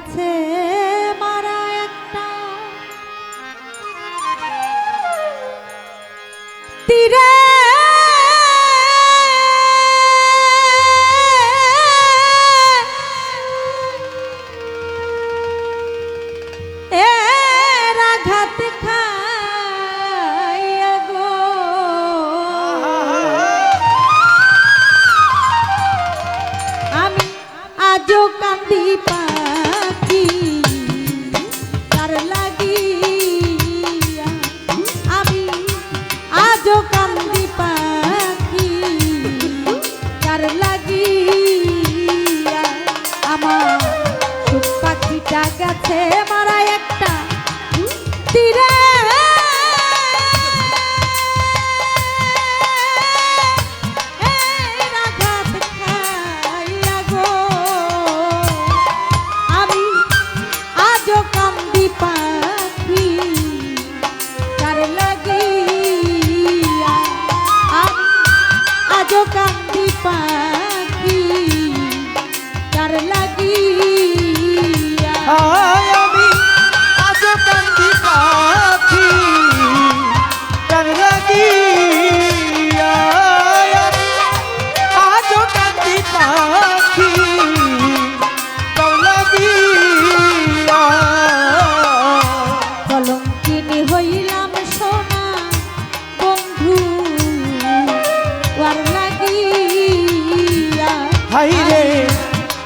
গেছে মারা একটা তীরে। जो कंदी पा পায়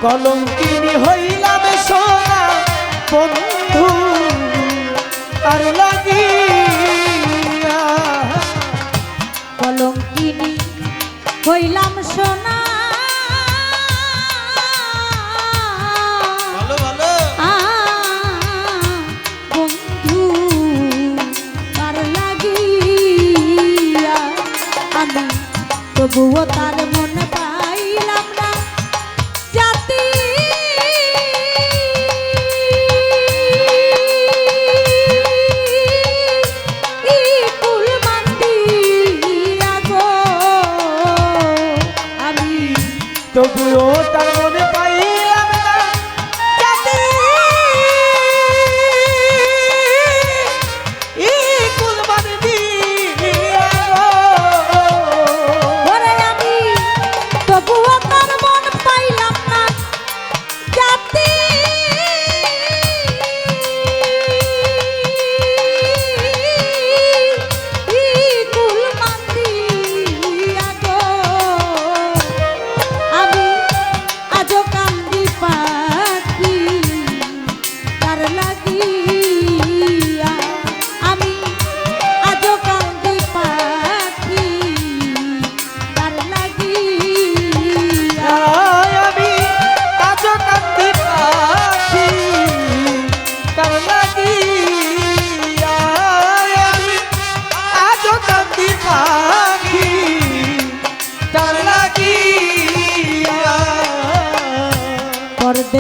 কলঙ্কিনি হইলাম সোনা বন্ধু আর লাগি কলঙ্কিনি হইলাম সোনা। তবুও তার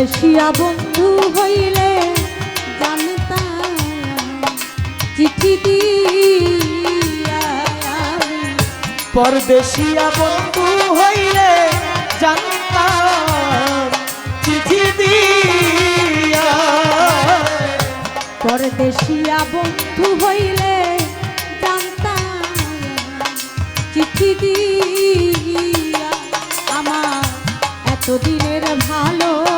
বসিয়া বন্ধু হইলে জানতাম চিঠি দিয়া পরদেশিয়া বন্ধু হইলে জানতাম চিঠি দিয়া পরদেশিয়া বন্ধু হইলে জানতাম চিঠি দিয়া আমার এতদিনের ভালো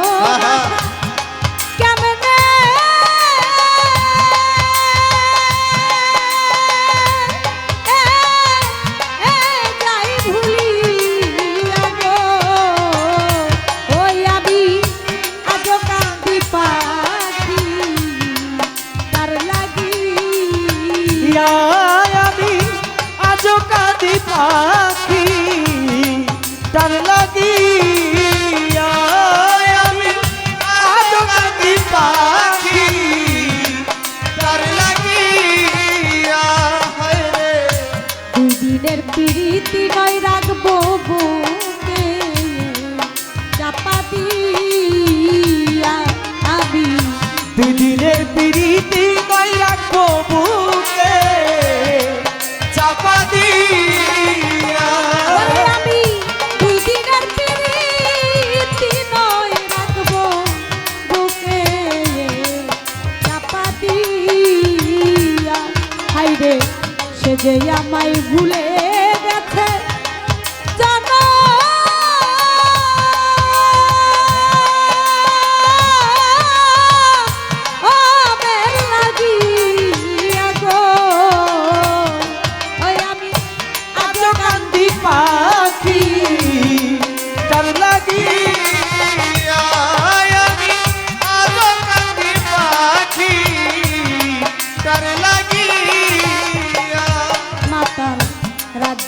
কেমন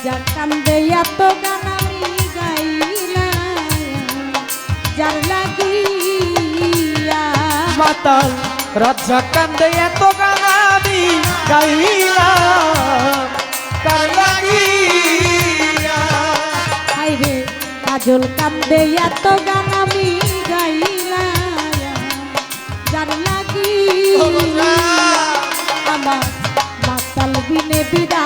যার কান্দে এত গান আমি গাইলা যার লাগিয়া। মাতাল রাজা কান্দে এত গান আমি গাইলা তার লাগিয়া। হাই রে কাজল কান্দে এত গান আমি গাইলা যার লাগিয়া। আমার মাতাল বিনে বিদা